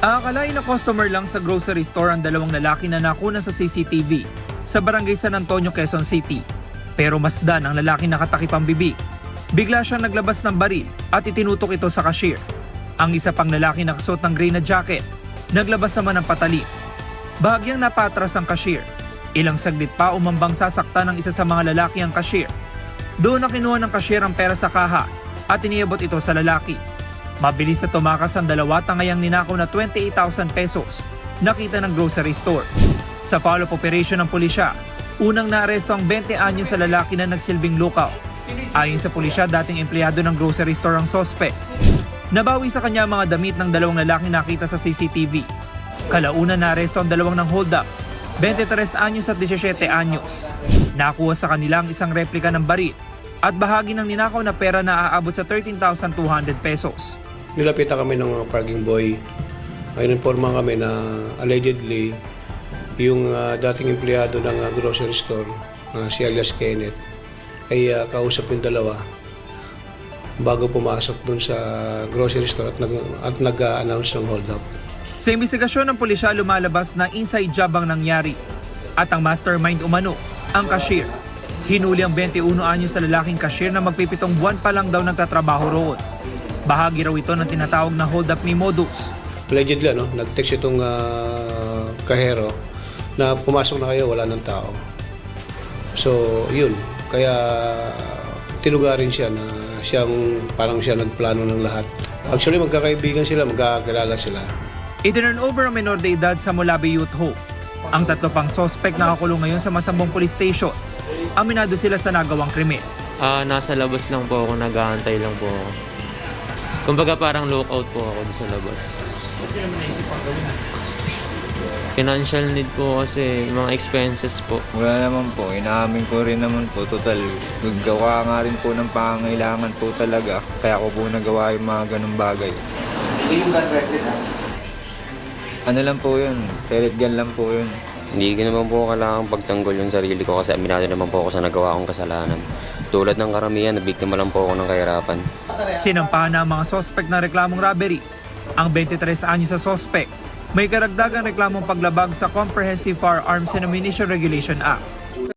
Aakalain na customer lang sa grocery store ang dalawang lalaki na nakunan sa CCTV sa barangay San Antonio, Quezon City. Pero masdan ang lalaki nakatakip ang bibig. Bigla siyang naglabas ng baril at itinutok ito sa cashier. Ang isa pang lalaki nakasuot ng gray na jacket, naglabas naman ng patalim. Bahagyang napatras ang cashier. Ilang saglit pa umambang sasaktan ng isa sa mga lalaki ang cashier. Doon na kinuha ng cashier ang pera sa kaha at iniabot ito sa lalaki. Mabilis na tumakas ang dalawa tangayang ninakaw na 28,000 pesos nakita ng grocery store. Sa follow-up operation ng pulisya, unang naaresto ang 20 anyo sa lalaki na nagsilbing lookout. Ayon sa pulisya, dating empleyado ng grocery store ang sospek. Nabawi sa kanya ang mga damit ng dalawang lalaki nakita sa CCTV. Kalauna naaresto ang dalawang ng hold-up, 23 anyos at 17 anyos. Nakuha sa kanila ang isang replika ng baril at bahagi ng ninakaw na pera na aabot sa 13,200 pesos. Nilapitan kami ng mga parking boy. Ay informa kami na allegedly yung ah, dating empleyado ng ah, grocery store na si alias Kenneth ay ah, kausap yung dalawa bago pumasok dun sa grocery store at, nag, at nag-announce ng hold up. Sa investigasyon ng pulisya lumalabas na inside job ang nangyari at ang mastermind umano, ang cashier. Hinuli ang 21 anyos sa lalaking cashier na magpipitong buwan pa lang daw nagtatrabaho roon. Bahagi raw ito ng tinatawag na hold up ni Modus. Allegedly, ano, nag-text itong ah, kahero na pumasok na kayo, wala ng tao. So, yun. Kaya tinugarin siya na siyang parang siya nagplano ng lahat. Actually, magkakaibigan sila, magkakilala sila. Itinurn over ang menor de edad sa Molabe Youth Home. Ang tatlo pang sospek nakakulong ngayon sa Masambong Police Station. Aminado sila sa nagawang krimen. Ah, nasa labas lang po ako, nag-aantay lang po ako. Kumbaga parang lookout po ako sa labas. Financial need po kasi mga expenses po. Wala naman po, inaamin ko rin naman po, total, naggawa nga rin po ng pangangailangan po talaga. Kaya ko po nagawa yung mga ganong bagay. Ano lang po yun, pellet gun lang po yun. Hindi ko naman po kailangan pagtanggol yung sarili ko kasi aminado naman po ako sa nagawa kong kasalanan. Tulad ng karamihan, nabiktima lang po ako ng kahirapan. Sinampahan na ang mga sospek ng reklamong robbery. Ang 23 anyos sa sospek may karagdagang reklamong paglabag sa Comprehensive Firearms and Ammunition Regulation Act.